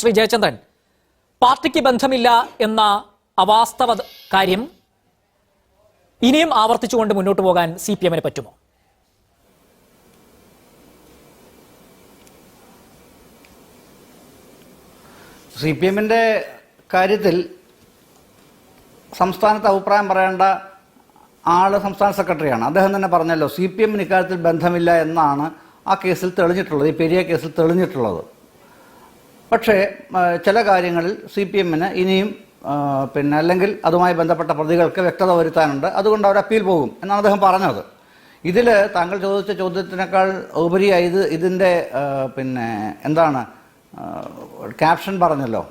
ശ്രീ ജയചന്ദ്രൻ പാർട്ടിക്ക് ബന്ധമില്ല എന്ന അവാസ്തവ കാര്യം ഇനിയും ആവർത്തിച്ചുകൊണ്ട് മുന്നോട്ട് പോകാൻ സി പി എമ്മിന് പറ്റുമോ? സി പി എമ്മിന്റെ കാര്യത്തിൽ സംസ്ഥാനത്ത് അഭിപ്രായം പറയേണ്ട ആൾ സംസ്ഥാന സെക്രട്ടറിയാണ്. അദ്ദേഹം തന്നെ പറഞ്ഞല്ലോ സി പി എമ്മിന് ഇക്കാര്യത്തിൽ ബന്ധമില്ല എന്നാണ് ആ കേസിൽ തെളിഞ്ഞിട്ടുള്ളത് ഈ പെരിയ കേസിൽ തെളിഞ്ഞിട്ടുള്ളത്. പക്ഷേ ചില കാര്യങ്ങളിൽ സി പി എമ്മിന് ഇനിയും പിന്നെ അല്ലെങ്കിൽ അതുമായി ബന്ധപ്പെട്ട പ്രതികൾക്ക് വ്യക്തത വരുത്താനുണ്ട്. അതുകൊണ്ട് അവർ അപ്പീൽ പോകും എന്നാണ് അദ്ദേഹം പറഞ്ഞത്. ഇതിൽ താങ്കൾ ചോദിച്ച ചോദ്യത്തിനേക്കാൾ ഉപരിയായി ഇത് ഇതിന്റെ പിന്നെ എന്താണ് ക്യാപ്ഷൻ പറഞ്ഞല്ലോ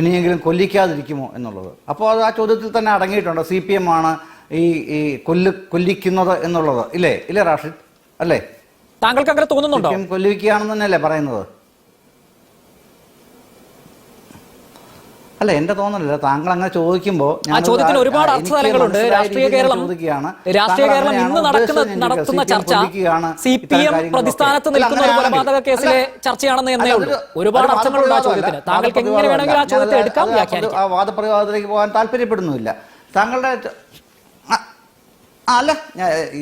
ഇനിയെങ്കിലും കൊല്ലിക്കാതിരിക്കുമോ എന്നുള്ളത്. അപ്പോൾ അത് ആ ചോദ്യത്തിൽ തന്നെ അടങ്ങിയിട്ടുണ്ട്. സി പി എം ആണ് ഈ ഈ കൊല്ലു കൊല്ലിക്കുന്നത് എന്നുള്ളത്. ഇല്ലേ? ഇല്ലേ റാഷിദ്? അല്ലേ? താങ്കൾക്ക് അങ്ങനെ തോന്നുന്നുണ്ടോ? കൊല്ലിക്കുകയാണെന്ന് തന്നെയല്ലേ പറയുന്നത്? അല്ല എന്റെ തോന്നലല്ല. താങ്കൾ അങ്ങനെ ചോദിക്കുമ്പോൾ ആ ചോദ്യത്തിന് ഒരുപാട് അർത്ഥതലങ്ങളുണ്ട് രാഷ്ട്രീയ കേരളം രാഷ്ട്രീയ കേരളം ഇന്ന് നടക്കുന്ന നടത്തുന്ന ചർച്ച സി പി എം പ്രതിസ്ഥാനത്ത് നിൽക്കുന്ന ഒരു കൊലപാതക കേസിലെ ചർച്ചയാണെന്ന് എന്നേ ഉള്ളൂ. ഒരുപാട് അർത്ഥങ്ങളുണ്ട് ആ ചോദ്യത്തിന്. താങ്കൾക്ക് എങ്ങനെ വേണമെങ്കിൽ ആ ചോദ്യത്തെ എടുക്കാം വ്യാഖ്യാനിക്കാം. ആ വാദപ്രതിവാദത്തിലേക്ക് പോകാൻ താല്പര്യപ്പെടുന്നുമില്ല. താങ്കളുടെ അല്ല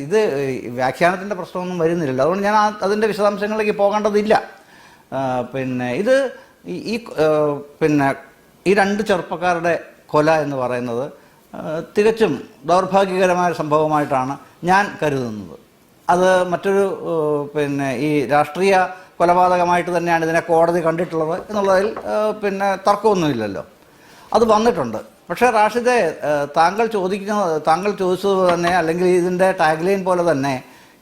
ഇത് വ്യാഖ്യാനത്തിന്റെ പ്രശ്നമൊന്നും വരുന്നില്ലല്ലോ. അതുകൊണ്ട് ഞാൻ അതിന്റെ അതിന്റെ വിശദാംശങ്ങളിലേക്ക് പോകേണ്ടതില്ല. പിന്നെ ഇത് ഈ പിന്നെ ഈ രണ്ട് ചെറുപ്പക്കാരുടെ കൊല എന്ന് പറയുന്നത് തികച്ചും ദൗർഭാഗ്യകരമായ സംഭവമായിട്ടാണ് ഞാൻ കരുതുന്നത്. അത് മറ്റൊരു പിന്നെ ഈ രാഷ്ട്രീയ കൊലപാതകമായിട്ട് തന്നെയാണ് ഇതിനെ കോടതി കണ്ടിട്ടുള്ളത് എന്നുള്ളതിൽ പിന്നെ തർക്കമൊന്നുമില്ലല്ലോ. അത് വന്നിട്ടുണ്ട്. പക്ഷേ റാഷിദെ താങ്കൾ ചോദിക്കുന്നത് താങ്കൾ ചോദിച്ചത് തന്നെ അല്ലെങ്കിൽ ഇതിന്റെ ടാഗ്ലൈൻ പോലെ തന്നെ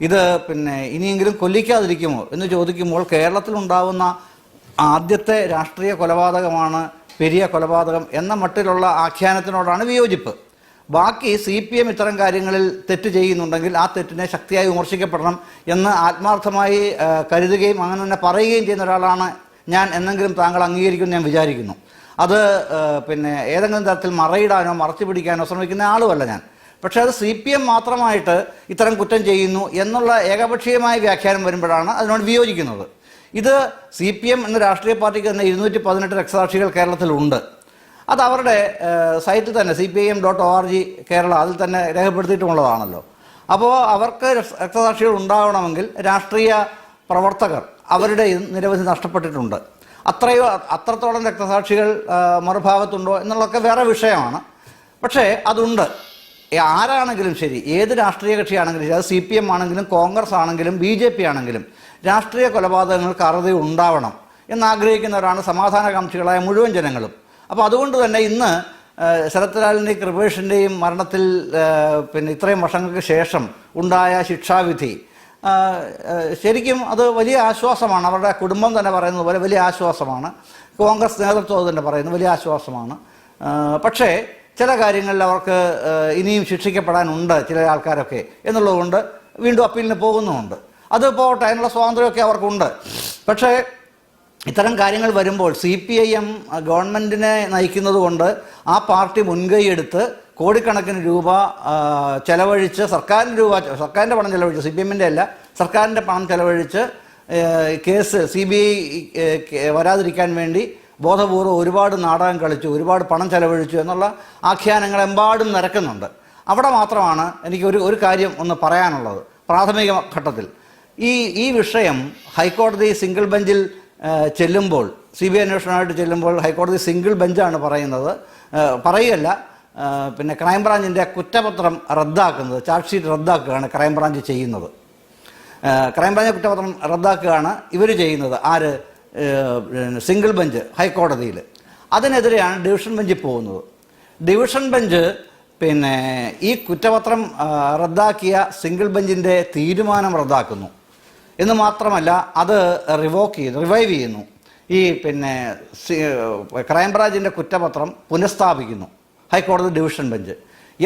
ഇത് പിന്നെ ഇനിയെങ്കിലും കൊല്ലിക്കാതിരിക്കുമോ എന്ന് ചോദിക്കുമ്പോൾ കേരളത്തിലുണ്ടാവുന്ന ആദ്യത്തെ രാഷ്ട്രീയ കൊലപാതകമാണ് പെരിയ കൊലപാതകം എന്ന മട്ടിലുള്ള ആഖ്യാനത്തിനോടാണ് വിയോജിപ്പ്. ബാക്കി സി പി എം ഇത്തരം കാര്യങ്ങളിൽ തെറ്റ് ചെയ്യുന്നുണ്ടെങ്കിൽ ആ തെറ്റിനെ ശക്തിയായി വിമർശിക്കപ്പെടണം എന്ന് ആത്മാർത്ഥമായി കരുതുകയും അങ്ങനെ തന്നെ പറയുകയും ചെയ്യുന്ന ഒരാളാണ് ഞാൻ എന്നെങ്കിലും താങ്കൾ അംഗീകരിക്കുമെന്ന് ഞാൻ വിചാരിക്കുന്നു. അത് പിന്നെ ഏതെങ്കിലും തരത്തിൽ മറയിടാനോ മറച്ചു പിടിക്കാനോ ശ്രമിക്കുന്ന ആളുമല്ല ഞാൻ. പക്ഷേ അത് സി പി എം മാത്രമായിട്ട് ഇത്തരം കുറ്റം ചെയ്യുന്നു എന്നുള്ള ഏകപക്ഷീയമായ വ്യാഖ്യാനം വരുമ്പോഴാണ് അതിനോട് വിയോജിക്കുന്നത്. ഇത് സി പി എം എന്ന രാഷ്ട്രീയ പാർട്ടിക്ക് തന്നെ ഇരുന്നൂറ്റി പതിനെട്ട് രക്തസാക്ഷികൾ കേരളത്തിലുണ്ട്. അത് അവരുടെ സൈറ്റ് സൈറ്റിൽ തന്നെ C P I M dot O R G Kerala അതിൽ തന്നെ രേഖപ്പെടുത്തിയിട്ടുള്ളതാണല്ലോ അപ്പോൾ അവർക്ക് രക്തസാക്ഷികൾ ഉണ്ടാവണമെങ്കിൽ രാഷ്ട്രീയ പ്രവർത്തകർ അവരുടെ നിരവധി നഷ്ടപ്പെട്ടിട്ടുണ്ട്. അത്രയോ അത്രത്തോളം രക്തസാക്ഷികൾ മറുഭാഗത്തുണ്ടോ എന്നുള്ളതൊക്കെ വേറെ വിഷയമാണ്. പക്ഷേ അതുണ്ട്. ആരാണെങ്കിലും ശരി ഏത് രാഷ്ട്രീയ കക്ഷിയാണെങ്കിലും ശരി അത് സി പി എം ആണെങ്കിലും കോൺഗ്രസ് ആണെങ്കിലും ബി ജെ പി ആണെങ്കിലും രാഷ്ട്രീയ കൊലപാതകങ്ങൾക്ക് അറുതി ഉണ്ടാവണം എന്നാഗ്രഹിക്കുന്നവരാണ് സമാധാനകാംക്ഷികളായ മുഴുവൻ ജനങ്ങളും. അപ്പോൾ അതുകൊണ്ട് തന്നെ ഇന്ന് ശരത്ലാലിന്റെയും ശരത് ലാലിന്റെയും കൃപേഷിന്റെയും മരണത്തിൽ പിന്നെ ഇത്രയും വർഷങ്ങൾക്ക് ശേഷം ഉണ്ടായ ശിക്ഷാവിധി ശരിക്കും അത് വലിയ ആശ്വാസമാണ്. അവരുടെ കുടുംബം തന്നെ പറയുന്നത് പോലെ വലിയ ആശ്വാസമാണ്. കോൺഗ്രസ് നേതൃത്വം തന്നെ പറയുന്നത് വലിയ ആശ്വാസമാണ്. പക്ഷേ ചില കാര്യങ്ങളിൽ അവർക്ക് ഇനിയും ശിക്ഷിക്കപ്പെടാനുണ്ട് ചില ആൾക്കാരൊക്കെ. എന്നുള്ളതുകൊണ്ട് വീണ്ടും അപ്പീലിന് പോകുന്നുമുണ്ട്. അത് പോട്ടെ അതിനുള്ള സ്വാതന്ത്ര്യമൊക്കെ അവർക്കുണ്ട്. പക്ഷേ ഇത്തരം കാര്യങ്ങൾ വരുമ്പോൾ സി പി ഐ എം ഗവൺമെന്റിനെ നയിക്കുന്നത് കൊണ്ട് ആ പാർട്ടി മുൻകൈയെടുത്ത് കോടിക്കണക്കിന് രൂപ ചെലവഴിച്ച് സർക്കാരിന്റെ രൂപ സർക്കാരിന്റെ പണം ചെലവഴിച്ച് സി പി എമ്മിന്റെ അല്ല സർക്കാരിന്റെ പണം ചെലവഴിച്ച് കേസ് സി ബി ഐ വരാതിരിക്കാൻ വേണ്ടി ബോധപൂർവം ഒരുപാട് നാടകം കളിച്ചു ഒരുപാട് പണം ചെലവഴിച്ചു എന്നുള്ള ആഖ്യാനങ്ങൾ എമ്പാടും നിരക്കുന്നുണ്ട്. അവിടെ മാത്രമാണ് എനിക്ക് ഒരു ഒരു കാര്യം ഒന്ന് പറയാനുള്ളത്. പ്രാഥമിക ഘട്ടത്തിൽ. ഈ ഈ വിഷയം ഹൈക്കോടതി സിംഗിൾ ബെഞ്ചിൽ ചെല്ലുമ്പോൾ സി ബി ഐ അന്വേഷണമായിട്ട് ചെല്ലുമ്പോൾ ഹൈക്കോടതി സിംഗിൾ ബെഞ്ചാണ് പറയുന്നത്. പറയുകയല്ല പിന്നെ ക്രൈംബ്രാഞ്ചിന്റെ കുറ്റപത്രം റദ്ദാക്കുന്നത് ചാർജ് ഷീറ്റ് റദ്ദാക്കുകയാണ് ക്രൈംബ്രാഞ്ച് ചെയ്യുന്നത്. ക്രൈംബ്രാഞ്ച് കുറ്റപത്രം റദ്ദാക്കുകയാണ് ഇവർ ചെയ്യുന്നത്. ആര്? സിംഗിൾ ബെഞ്ച് ഹൈക്കോടതിയിൽ അതിനെതിരെയാണ് ഡിവിഷൻ ബെഞ്ചിൽ പോകുന്നത്. ഡിവിഷൻ ബെഞ്ച് പിന്നെ ഈ കുറ്റപത്രം റദ്ദാക്കിയ സിംഗിൾ ബെഞ്ചിന്റെ തീരുമാനം റദ്ദാക്കുന്നു. എന്ന് മാത്രമല്ല അത് റിവോക്ക് ചെയ്യുന്നു റിവൈവ് ചെയ്യുന്നു. ഈ പിന്നെ ക്രൈംബ്രാഞ്ചിന്റെ കുറ്റപത്രം പുനഃസ്ഥാപിക്കുന്നു ഹൈക്കോടതി ഡിവിഷൻ ബെഞ്ച്.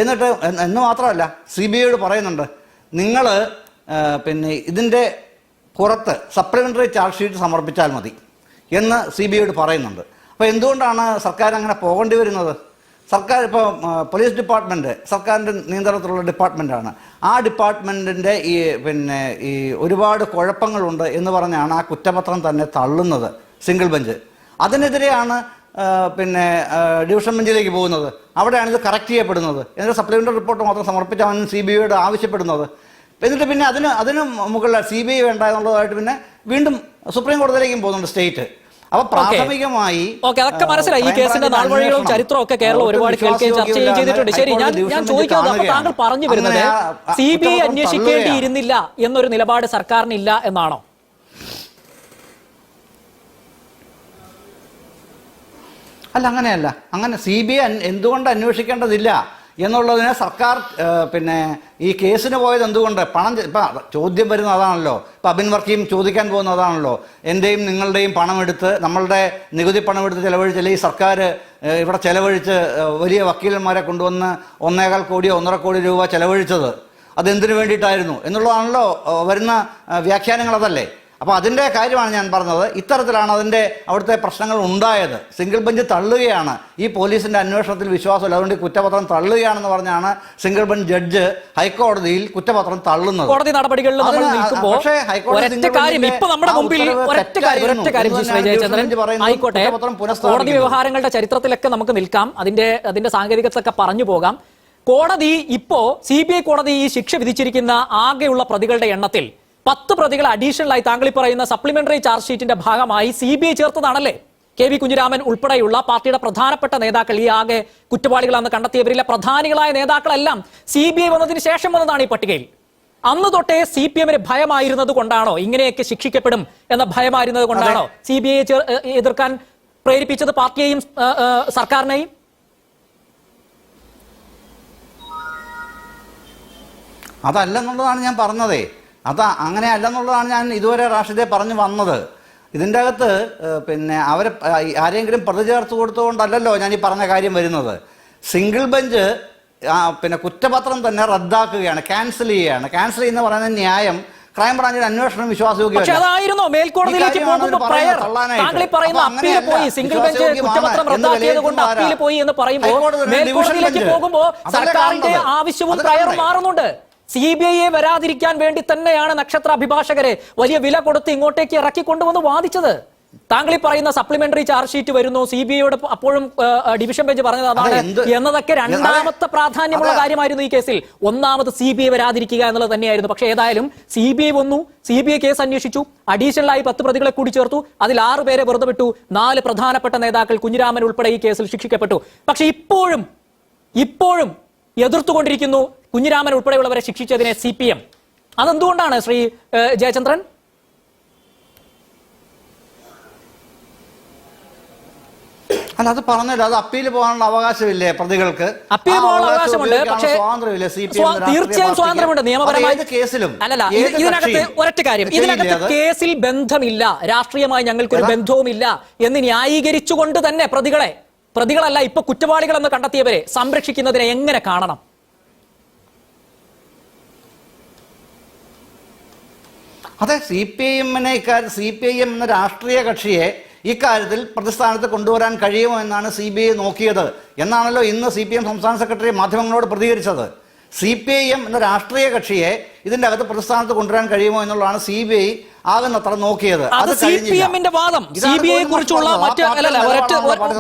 എന്നിട്ട് എന്ന് എന്ന് മാത്രമല്ല സി ബി ഐയോട് പറയുന്നുണ്ട് നിങ്ങൾ പിന്നെ ഇതിന്റെ പുറത്ത് സപ്ലിമെന്ററി ചാർജ് ഷീറ്റ് സമർപ്പിച്ചാൽ മതി എന്ന് സി ബി ഐയോട് പറയുന്നുണ്ട്. അപ്പോൾ എന്തുകൊണ്ടാണ് സർക്കാർ അങ്ങനെ പോകേണ്ടി വരുന്നത്? സർക്കാർ ഇപ്പോൾ പോലീസ് ഡിപ്പാർട്ട്മെന്റ് സർക്കാരിന്റെ നിയന്ത്രണത്തിലുള്ള ഡിപ്പാർട്ട്മെന്റാണ് ആ ഡിപ്പാർട്ട്മെന്റിന്റെ ഈ പിന്നെ ഈ ഒരുപാട് കുഴപ്പങ്ങളുണ്ട് എന്ന് പറഞ്ഞാണ് ആ കുറ്റപത്രം തന്നെ തള്ളുന്നത് സിംഗിൾ ബെഞ്ച് അതിനെതിരെയാണ് പിന്നെ ഡിവിഷൻ ബെഞ്ചിലേക്ക് പോകുന്നത്. അവിടെയാണ് ഇത് കറക്റ്റ് ചെയ്യപ്പെടുന്നത്. എന്നിട്ട് സപ്ലിമെന്ററി റിപ്പോർട്ട് മാത്രം സമർപ്പിച്ചാണ് സി ബി ഐയോട് ആവശ്യപ്പെടുന്നത്. എന്നിട്ട് പിന്നെ അതിന് അതിന് മുകളിൽ സി ബി ഐ വേണ്ട എന്നുള്ളതായിട്ട് പിന്നെ വീണ്ടും സുപ്രീം കോടതിയിലേക്കും പോകുന്നുണ്ട് സ്റ്റേറ്റ് അപ്പൊ പ്രാഥമികമായി ഓക്കെ അതൊക്കെ മനസ്സിലായി. ഈ കേസിന്റെ നാൾവഴികളും ചരിത്രം ചരിത്രവും ഒക്കെ കേരളം ഒരുപാട് കേൾക്കുകയും ചർച്ച ചെയ്യുകയും ചെയ്തിട്ടുണ്ട്. ശരി ഞാൻ ഞാൻ ചോദിക്കാം ചോദിക്കുന്നത് അപ്പൊ താങ്കൾ പറഞ്ഞു വരുന്നത് സി ബി ഐ അന്വേഷിക്കേണ്ടിയിരുന്നില്ല എന്നൊരു നിലപാട് സർക്കാരിനില്ല എന്നാണോ? അല്ല അങ്ങനെയല്ല. അങ്ങനെ സി ബി ഐ എന്തുകൊണ്ട് അന്വേഷിക്കേണ്ടതില്ല? എന്നുള്ളതിനെ സർക്കാർ പിന്നെ ഈ കേസിന് പോയത് എന്തുകൊണ്ട്? പണം ഇപ്പം ചോദ്യം വരുന്ന അതാണല്ലോ. ഇപ്പം അബിൻ വർക്കിയും ചോദിക്കാൻ പോകുന്ന അതാണല്ലോ. എന്റെയും നിങ്ങളുടെയും പണമെടുത്ത് നമ്മളുടെ നികുതി പണമെടുത്ത് ചെലവഴിച്ച് ഈ സർക്കാർ ഇവിടെ ചിലവഴിച്ച് വലിയ വക്കീലന്മാരെ കൊണ്ടുവന്ന് ഒന്നേകാൽ കോടിയോ ഒന്നര കോടി രൂപ ചിലവഴിച്ചത്. അതെന്തിനു വേണ്ടിയിട്ടായിരുന്നു? എന്നുള്ളതാണല്ലോ വരുന്ന വ്യാഖ്യാനങ്ങൾ അതല്ലേ അപ്പോൾ അതിന്റെ കാര്യമാണ് ഞാൻ പറഞ്ഞത്. ഇത്തരത്തിലാണ് അതിന്റെ അവിടുത്തെ പ്രശ്നങ്ങൾ ഉണ്ടായത്. സിംഗിൾ ബെഞ്ച് തള്ളുകയാണ്. ഈ പോലീസിന്റെ അന്വേഷണത്തിൽ വിശ്വാസമില്ല. അതുകൊണ്ട് കുറ്റപത്രം തള്ളുകയാണെന്ന് പറഞ്ഞാണ് സിംഗിൾ ബെഞ്ച് ജഡ്ജ് ഹൈക്കോടതിയിൽ കുറ്റപത്രം തള്ളുന്നത്. കോടതി നടപടികളിൽ പക്ഷേ ഹൈക്കോടതി. വ്യവഹാരങ്ങളുടെ ചരിത്രത്തിലൊക്കെ നമുക്ക് നിൽക്കാം. അതിന്റെ അതിന്റെ സാങ്കേതികത്തൊക്കെ പറഞ്ഞു പോകാം. കോടതി ഇപ്പോ സി ബി ഐ കോടതി ഈ ശിക്ഷ വിധിച്ചിരിക്കുന്ന ആകെയുള്ള പ്രതികളുടെ എണ്ണത്തിൽ പത്ത് പ്രതികൾ അഡീഷണൽ ആയി താങ്കൾ ഈ പറയുന്ന സപ്ലിമെന്ററി ചാർജ് ഷീറ്റിന്റെ ഭാഗമായി സി ബി ഐ ചേർത്തതാണല്ലേ? കെ വി കുഞ്ഞിരാമൻ ഉൾപ്പെടെയുള്ള പാർട്ടിയുടെ പ്രധാനപ്പെട്ട നേതാക്കൾ ഈ ആകെ കുറ്റവാളികളാണെന്ന് കണ്ടെത്തിയവരിലെ പ്രധാനികളായ നേതാക്കളെല്ലാം സി ബി ഐ വന്നതിന് ശേഷം വന്നതാണ് ഈ പട്ടികയിൽ. അന്ന് തൊട്ടേ സി പി എമ്മിന് ഭയമായിരുന്നത് കൊണ്ടാണോ? ഇങ്ങനെയൊക്കെ ശിക്ഷിക്കപ്പെടും എന്ന ഭയമായിരുന്നത് കൊണ്ടാണോ സി ബി ഐ എതിർക്കാൻ പ്രേരിപ്പിച്ചത് പാർട്ടിയെയും സർക്കാരിനെയും? അതല്ലെന്നുള്ളതാണ് ഞാൻ പറഞ്ഞതേ. അതാ അങ്ങനെ അല്ലെന്നുള്ളതാണ് ഞാൻ ഇതുവരെ റാഷിദെ പറഞ്ഞു വന്നത്. ഇതിന്റെ അകത്ത് പിന്നെ അവരെ ആരെങ്കിലും പ്രതി ചേർത്ത് കൊടുത്തുകൊണ്ടല്ലല്ലോ ഞാൻ ഈ പറഞ്ഞ കാര്യം വരുന്നത്. സിംഗിൾ ബെഞ്ച് പിന്നെ കുറ്റപത്രം തന്നെ റദ്ദാക്കുകയാണ് ക്യാൻസൽ ചെയ്യുകയാണ്. ക്യാൻസൽ ചെയ്യുന്ന പറയുന്ന ന്യായം ക്രൈംബ്രാഞ്ചിന്റെ അന്വേഷണം മേൽക്കോടതിയിലേക്ക് അപ്പീൽ പോയി സിംഗിൾ ബെഞ്ച് വിശ്വാസയോഗ്യമാണ് കുറ്റപത്രം എന്ന് റദ്ദാക്കിയത് കൊണ്ട് അപ്പീൽ പോയി എന്ന് പറയുമ്പോൾ മേൽക്കോടതിയിലേക്ക് പോകുമ്പോൾ സർക്കാരിന്റെ? ആവശ്യവും പ്രയർ മാറുന്നുണ്ട്. സി ബി ഐയെ വരാതിരിക്കാൻ വേണ്ടി തന്നെയാണ് നക്ഷത്ര അഭിഭാഷകരെ വലിയ വില കൊടുത്ത് ഇങ്ങോട്ടേക്ക് ഇറക്കി കൊണ്ടുവന്ന് വാദിച്ചത്. താങ്കൾ ഈ പറയുന്ന സപ്ലിമെന്ററി ചാർജ് ഷീറ്റ് വരുന്നു സി ബി ഐയോട് അപ്പോഴും ഡിവിഷൻ ബെഞ്ച് പറഞ്ഞത് അതാണ്. എന്നതൊക്കെ രണ്ടാമത്തെ പ്രാധാന്യമുള്ള. കാര്യമായിരുന്നു ഈ കേസിൽ. ഒന്നാമത് സി ബി ഐ വരാതിരിക്കുക എന്നുള്ളത് തന്നെയായിരുന്നു. പക്ഷേ ഏതായാലും സി ബി ഐ വന്നു സി ബി ഐ കേസ് അന്വേഷിച്ചു അഡീഷണലായി പത്ത് പ്രതികളെ കൂടി ചേർത്തു അതിൽ ആറ് പേരെ വെറുതെ വിട്ടു നാല് പ്രധാനപ്പെട്ട നേതാക്കൾ കുഞ്ഞിരാമൻ ഉൾപ്പെടെ ഈ കേസിൽ ശിക്ഷിക്കപ്പെട്ടു. പക്ഷെ ഇപ്പോഴും ഇപ്പോഴും എതിർത്തുകൊണ്ടിരിക്കുന്നു കുഞ്ഞിരാമൻ ഉൾപ്പെടെയുള്ളവരെ ശിക്ഷിച്ചതിനെ സി പി എം. അതെന്തുകൊണ്ടാണ് ശ്രീ ജയചന്ദ്രൻ? അല്ല അത് പറഞ്ഞല്ലോ. അത് അപ്പീൽ പോകാനുള്ള അവകാശമില്ലേ പ്രതികൾക്ക്? അപ്പീൽ പോകാനുള്ള അവകാശം അവകാശമുണ്ട്. പക്ഷേ സ്വാതന്ത്ര്യമില്ലേ തീർച്ചയായും സ്വാതന്ത്ര്യമുണ്ട്. നിയമപരമായി കേസിലും? അല്ലല്ല ഇതിനകത്ത് ഒരൊറ്റ കാര്യം. ഇതിനകത്ത് കേസിൽ ബന്ധമില്ല. രാഷ്ട്രീയമായി ഞങ്ങൾക്കൊരു? ബന്ധവുമില്ല എന്ന് ന്യായീകരിച്ചുകൊണ്ട് തന്നെ പ്രതികളെ പ്രതികളല്ല ഇപ്പൊ കുറ്റവാളികളെന്ന് കണ്ടെത്തിയവരെ സംരക്ഷിക്കുന്നതിനെ എങ്ങനെ കാണണം? അതെ C P I C P I M എന്ന രാഷ്ട്രീയ കക്ഷിയെ ഇക്കാര്യത്തിൽ പ്രതിസ്ഥാനത്ത് കൊണ്ടുവരാൻ കഴിയുമോ എന്നാണ് സി ബി ഐ നോക്കിയത്. എന്നാണല്ലോ ഇന്ന് സി പി എം സംസ്ഥാന സെക്രട്ടറി മാധ്യമങ്ങളോട് പ്രതികരിച്ചത്. സി പി ഐ എം എന്ന രാഷ്ട്രീയ കക്ഷിയെ ഇതിന്റെ അകത്ത് പ്രതിസ്ഥാനത്ത് കൊണ്ടുവരാൻ കഴിയുമോ എന്നുള്ളതാണ് സി ബി ഐ ആകുന്നത്ര നോക്കിയത്. അത് സി പി എമ്മിന്റെ വാദം. സി ബി ഐ ഗോവിന്ദ കുറിച്ചുള്ള മറ്റ് അല്ലല്ല ഒരൊറ്റ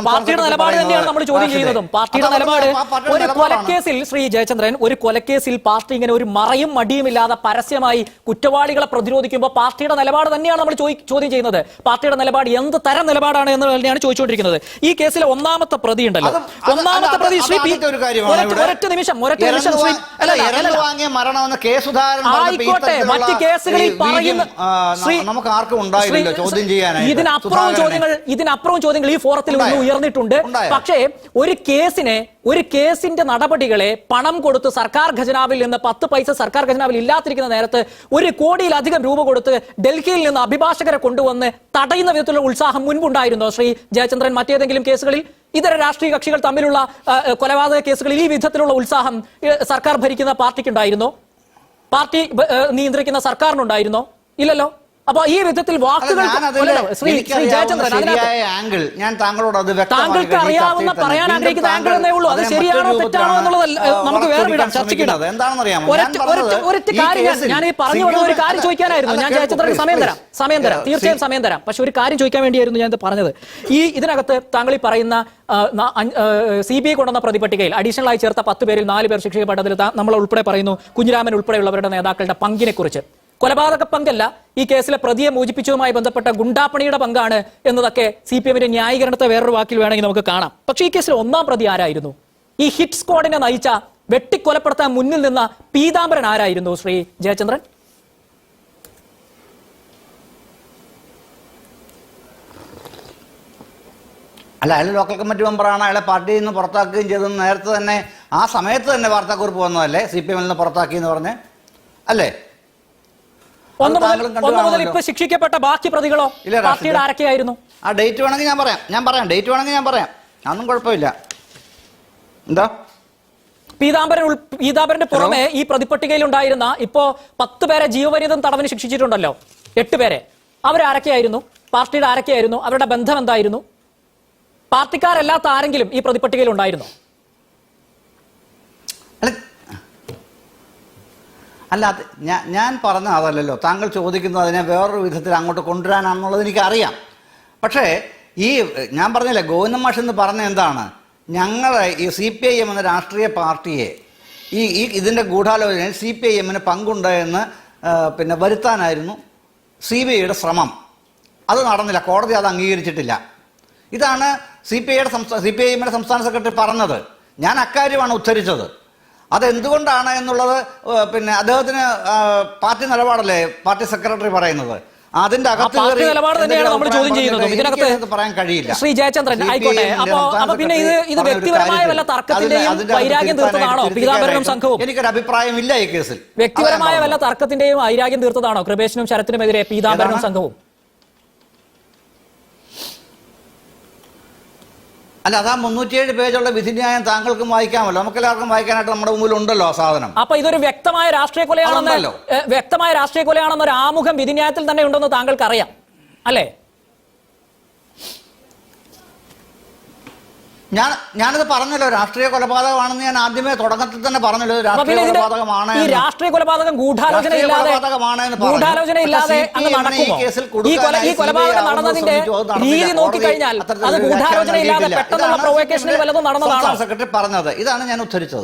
പാർട്ടിയുടെ നിലപാട് തന്നെയാണ് നമ്മൾ ചോദ്യം ചെയ്യുന്നതും. പാർട്ടിയുടെ നിലപാട് ഒരു കൊലക്കേസിൽ ശ്രീ ജയചന്ദ്രൻ ഒരു കൊലക്കേസിൽ പാർട്ടി ഇങ്ങനെ ഒരു മറയും മടിയും ഇല്ലാതെ പരസ്യമായി കുറ്റവാളികളെ പ്രതിരോധിക്കുമ്പോൾ പാർട്ടിയുടെ നിലപാട് തന്നെയാണ് നമ്മൾ ചോദ്യം ചെയ്യുന്നത്. പാർട്ടിയുടെ നിലപാട് എന്ത് തരം നിലപാടാണ് എന്ന് തന്നെയാണ് ചോദിച്ചുകൊണ്ടിരിക്കുന്നത്. ഈ കേസിലെ ഒന്നാമത്തെ പ്രതി ഉണ്ടല്ലോ. ഒന്നാമത്തെ പ്രതി ശ്രീ പി ഒരൊറ്റ- നിമിഷം ഒരൊറ്റ നിമിഷം ശ്രീ ആയിക്കോട്ടെ മറ്റ് കേസുകളിൽ പറയുന്ന നമുക്ക് ആർക്കും ഉണ്ടായില്ല ചോദ്യം ചെയ്യാനായി ഇതിനപ്പുറവും ചോദ്യങ്ങൾ ഇതിനപ്പുറവും ചോദ്യങ്ങൾ ഈ ഫോറത്തിൽ നിന്ന് ഉയർന്നിട്ടുണ്ട്. പക്ഷേ ഒരു കേസിനെ ഒരു കേസിന്റെ നടപടികളെ പണം കൊടുത്ത് സർക്കാർ ഖജനാവിൽ നിന്ന് പത്ത് പൈസ സർക്കാർ ഖജനാവിൽ ഇല്ലാതിരിക്കുന്ന നേരത്ത് ഒരു കോടിയിലധികം രൂപ കൊടുത്ത് ഡൽഹിയിൽ നിന്ന് അഭിഭാഷകരെ കൊണ്ടുവന്ന് തടയുന്ന വിധത്തിലുള്ള ഉത്സാഹം മുൻപുണ്ടായിരുന്നോ ശ്രീ ജയചന്ദ്രൻ മറ്റേതെങ്കിലും കേസുകളിൽ? ഇതര രാഷ്ട്രീയ കക്ഷികൾ തമ്മിലുള്ള കൊലപാതക കേസുകളിൽ ഈ വിധത്തിലുള്ള ഉത്സാഹം സർക്കാർ ഭരിക്കുന്ന പാർട്ടിക്കുണ്ടായിരുന്നോ? പാർട്ടി നിയന്ത്രിക്കുന്ന സർക്കാരിനുണ്ടായിരുന്നോ? ഇല്ലല്ലോ? അപ്പൊ ഈ വിധത്തിൽ വാക്കുകൾ ആംഗിൾ ഞാൻ താങ്കളോട് അത് താങ്കൾക്ക് അറിയാവുന്ന പറയാൻ ആഗ്രഹിക്കുന്ന ആംഗിൾ എന്നേ ഉള്ളൂ. അത് ശരിയാണോ തെറ്റാണോ എന്നുള്ളത് നമുക്ക് വേറെ വിടാം. ചർച്ചയ്ക്കിടാം ഒരൊറ്റ- കാര്യം ഞാൻ- ഈ പറഞ്ഞു വന്ന ഒരു കാര്യം ചോദിക്കാനായിരുന്നു. ഞാൻ ജയചന്ദ്രന് സമയം തരാം. സമയം തരാം. തീർച്ചയായും സമയം തരാം. പക്ഷെ ഒരു കാര്യം ചോദിക്കാൻ വേണ്ടിയായിരുന്നു ഞാൻ ഇത് പറഞ്ഞത്. ഈ ഇതിനകത്ത് താങ്കൾ ഈ പറയുന്ന സി ബി ഐ കൊണ്ടുവന്ന പ്രതിപട്ടികയിൽ അഡീഷണൽ ആയി ചേർത്ത പത്ത് പേരിൽ നാല് പേർ ശിക്ഷിക്കപ്പെട്ടതിൽ നമ്മൾ ഉൾപ്പെടെ പറയുന്നു കുഞ്ഞിരാമൻ ഉൾപ്പെടെയുള്ളവരുടെ നേതാക്കളുടെ പങ്കിനെ കുറിച്ച് കൊലപാതക പങ്കല്ല ഈ കേസിലെ പ്രതിയെ മോചിപ്പിച്ചതുമായി ബന്ധപ്പെട്ട ഗുണ്ടാപ്പണിയുടെ പങ്കാണ് എന്നതൊക്കെ സി പി എമ്മിന്റെ ന്യായീകരണത്തെ വേറൊരു വാക്കിൽ വേണമെങ്കിൽ നമുക്ക് കാണാം. പക്ഷേ ഈ കേസിൽ ഒന്നാം പ്രതി ആരായിരുന്നു? ഈ ഹിറ്റ് സ്ക്വാഡിനെ നയിച്ച വെട്ടിക്കൊലപ്പെടുത്താൻ മുന്നിൽ നിന്ന പീതാംബരൻ ആരായിരുന്നു ശ്രീ ജയചന്ദ്രൻ? അല്ല അയാൾ ലോക്കൽ കമ്മിറ്റി മെമ്പറാണ് അയാളെ പാർട്ടിയിൽ നിന്ന് പുറത്താക്കുകയും ചെയ്തെന്ന് നേരത്തെ തന്നെ ആ സമയത്ത് തന്നെ വാർത്താക്കുറിപ്പ് വന്നതല്ലേ? സി പി എമ്മിൽ നിന്ന് പുറത്താക്കി എന്ന് പറഞ്ഞ്. അല്ലേ? ഒന്ന് മുതൽ താങ്കളും കണ്ടു ഒന്ന് മുതൽ ഇപ്പൊ ശിക്ഷിക്കപ്പെട്ട ബാക്കി പ്രതികളോ. പാർട്ടിയുടെ ആരൊക്കെയായിരുന്നു? ആ ഡേറ്റ് വേണമെങ്കിൽ ഞാൻ പറയാം. ഞാൻ പറയാം ഡേറ്റ് വേണമെങ്കിൽ ഞാൻ പറയാം. അതൊന്നും കുഴപ്പമില്ല. എന്താ? പീതാംബരൻ പീതാംബരന്റെ പുറമെ ഈ പ്രതിപട്ടികയിൽ ഉണ്ടായിരുന്ന ഇപ്പോ പത്ത് പേരെ ജീവപര്യന്തം തടവിന് ശിക്ഷിച്ചിട്ടുണ്ടല്ലോ. എട്ട് പേരെ. അവരാരൊക്കെയായിരുന്നു? പാർട്ടിയുടെ ആരൊക്കെയായിരുന്നു? അവരുടെ ബന്ധം എന്തായിരുന്നു? പാർട്ടിക്കാരല്ലാത്ത ആരെങ്കിലും ഈ പ്രതിപട്ടികയിൽ ഉണ്ടായിരുന്നു അല്ല അത് ഞാൻ ഞാൻ പറഞ്ഞ അതല്ലല്ലോ. താങ്കൾ ചോദിക്കുന്നത് അതിനെ വേറൊരു വിധത്തിൽ അങ്ങോട്ട് കൊണ്ടുവരാനാണെന്നുള്ളത് എനിക്കറിയാം. പക്ഷേ ഈ ഞാൻ പറഞ്ഞില്ലേ ഗോവിന്ദ മാഷ് എന്ന് പറഞ്ഞ എന്താണ്? ഞങ്ങൾ ഈ സി പി ഐ എം എന്ന രാഷ്ട്രീയ പാർട്ടിയെ ഈ ഈ ഇതിന്റെ ഗൂഢാലോചനയിൽ സി പി ഐ എമ്മിന് പങ്കുണ്ട് എന്ന് പിന്നെ വരുത്താനായിരുന്നു സി ബി ഐയുടെ ശ്രമം. അത് നടന്നില്ല. കോടതി അത് അംഗീകരിച്ചിട്ടില്ല. ഇതാണ് സി പി ഐയുടെ സംസ്ഥാന സി പി ഐ എമ്മിന്റെ സംസ്ഥാന സെക്രട്ടറി പറഞ്ഞത്. ഞാൻ അക്കാര്യമാണ് ഉദ്ധരിച്ചത്. അതെന്തുകൊണ്ടാണ് എന്നുള്ളത് പിന്നെ അദ്ദേഹത്തിന് പാർട്ടി നിലപാടല്ലേ? പാർട്ടി സെക്രട്ടറി പറയുന്നത്. അതിന്റെ അകത്ത് നിലപാട് തന്നെയാണ് നമ്മൾ ചോദ്യം ചെയ്യുന്നത്. ഇതിനകത്ത് പറയാൻ കഴിയില്ല. ശ്രീ ജയചന്ദ്രൻ ആയിക്കോട്ടെ. അപ്പോ അപ്പൊ പിന്നെ ഇത് ഇത് വ്യക്തിപരമായ വല്ല തർക്കത്തിന്റെയും വൈരാഗ്യം തീർത്തതാണോ? പീതാംബരനും സംഘവും? എനിക്കൊരു അഭിപ്രായമില്ല ഈ കേസിൽ. വ്യക്തിപരമായ വല്ല തർക്കത്തിന്റെയും വൈരാഗ്യം തീർത്തതാണോ? കൃപേഷിനും ശരത്തിനുമെതിരെ പീതാംബരനും? സംഘവും? അല്ല അതാ മുന്നൂറ്റിയേഴ് പേജുള്ള വിധിന്യായം താങ്കൾക്കും വായിക്കാമല്ലോ. നമുക്ക് എല്ലാവർക്കും വായിക്കാനായിട്ട് നമ്മുടെ മുമ്പിൽ ഉണ്ടല്ലോ ആ സാധനം. അപ്പൊ ഇതൊരു വ്യക്തമായ രാഷ്ട്രീയ കൊലയാണെന്നല്ലോ വ്യക്തമായ രാഷ്ട്രീയ കൊലയാണെന്നൊരു ആമുഖം വിധിന്യായത്തിൽ തന്നെ ഉണ്ടെന്ന് താങ്കൾക്ക് അറിയാം അല്ലേ? ഞാൻ ഞാനത് പറഞ്ഞല്ലോ രാഷ്ട്രീയ കൊലപാതകമാണെന്ന് ഞാൻ ആദ്യമേ തുടക്കത്തിൽ തന്നെ പറഞ്ഞല്ലോ രാഷ്ട്രീയ കൊലപാതകമാണ് ഈ രാഷ്ട്രീയ കൊലപാതകം ഗൂഢാലോചന ഇല്ലാതെ ഗൂഢാലോചന ഇല്ലാതെ ഈ കേസിൽ ഈ കൊല ഈ കൊലപാതകം നടന്നതിന്റെ. രീതി നോക്കിക്കഴിഞ്ഞാൽ അത് ഗൂഢാലോചന ഇല്ലാതെ. പെട്ടെന്നുള്ള പ്രൊവക്കേഷനിൽ വല്ലതും നടന്നതാണ്? സെക്രട്ടറി പറഞ്ഞത്. ഇതാണ് ഞാൻ ഉദ്ധരിച്ചത്.